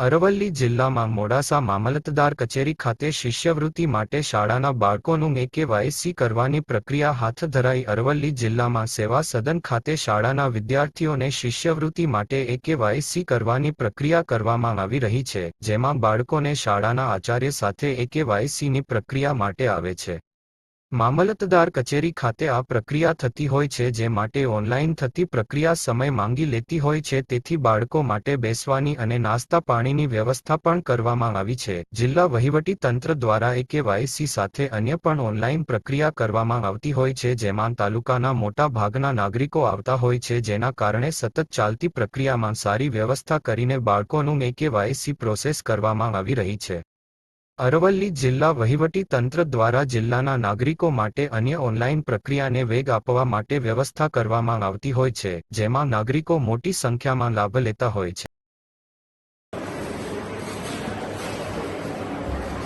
અરવલ્લી જિલ્લામાં મોડાસા મામલતદાર કચેરી ખાતે શિષ્યવૃત્તિ માટે શાળાના બાળકોનું એકેવાયસી કરવાની પ્રક્રિયા હાથ ધરાઈ અરવલ્લી જિલ્લામાં સેવા સદન ખાતે શાળાના વિદ્યાર્થીઓને શિષ્યવૃત્તિ માટે એકેવાયસી કરવાની પ્રક્રિયા કરવામાં આવી રહી છે, જેમાં બાળકોને શાળાના આચાર્ય સાથે એકેવાયસીની પ્રક્રિયા માટે આવે છે. મામલતદાર કચેરી ખાતે આ પ્રક્રિયા થતી હોય છે જે માટે ઓનલાઈન થતી પ્રક્રિયા સમય માંગી લેતી હોય છે તેથી બાળકો માટે બેસવાની અને નાસ્તા પાણીની વ્યવસ્થા પણ કરવામાં આવી છે. જિલ્લા વહીવટી તંત્ર દ્વારા એકેવાયસી સાથે અન્ય પણ ઓનલાઈન પ્રક્રિયા કરવામાં આવતી હોય છે જેમાં તાલુકાના મોટા ભાગના નાગરિકો આવતા હોય છે જેના કારણે સતત ચાલતી પ્રક્રિયામાં સારી વ્યવસ્થા કરીને બાળકોનું એકેવાયસી પ્રોસેસ કરવામાં આવી રહી છે. અરવલ્લી જિલ્લા વહીવટી તંત્ર દ્વારા જિલ્લાના નાગરિકો માટે અન્ય ઓનલાઈન પ્રક્રિયાને વેગ આપવા માટે વ્યવસ્થા કરવામાં આવતી હોય છે, જેમાં નાગરિકો મોટી સંખ્યામાં લાભ લેતા હોય છે.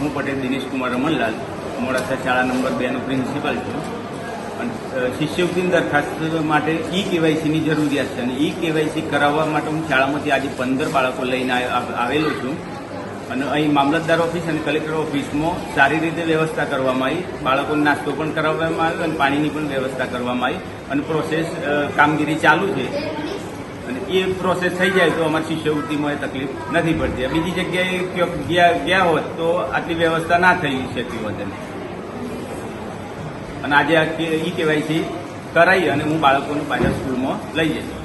હું પટેલ દિનેશ કુમાર રમણલાલ, મોડાસા શાળા નંબર બેનો પ્રિન્સિપલ છું. શિષ્યવૃત્તિની દરખાસ્ત માટે ઈ કેવાયસીની જરૂરિયાત છે અને ઈ કેવાયસી કરાવવા માટે હું શાળામાંથી આજે પંદર બાળકો લઈને આવ- આવ- આવેલો છું. અને અહીં મામલતદાર ઓફિસ અને કલેક્ટર ઓફિસમાં સારી રીતે વ્યવસ્થા કરવામાં આવી. બાળકોને નાસ્તો પણ કરાવવામાં આવ્યો અને પાણીની પણ વ્યવસ્થા કરવામાં આવી. અને પ્રોસેસ કામગીરી ચાલુ છે. અને એ પ્રોસેસ થઈ જાય તો અમારી શિષ્યવૃત્તિમાં એ તકલીફ નથી પડતી. બીજી જગ્યાએ ગયા ગયા હોત તો આટલી વ્યવસ્થા ના થઈ શકતી હોત એમ. અને આજે ઈ કેવાયસી કરાવી અને હું બાળકોને પાછા સ્કૂલમાં લઈ જઈશ.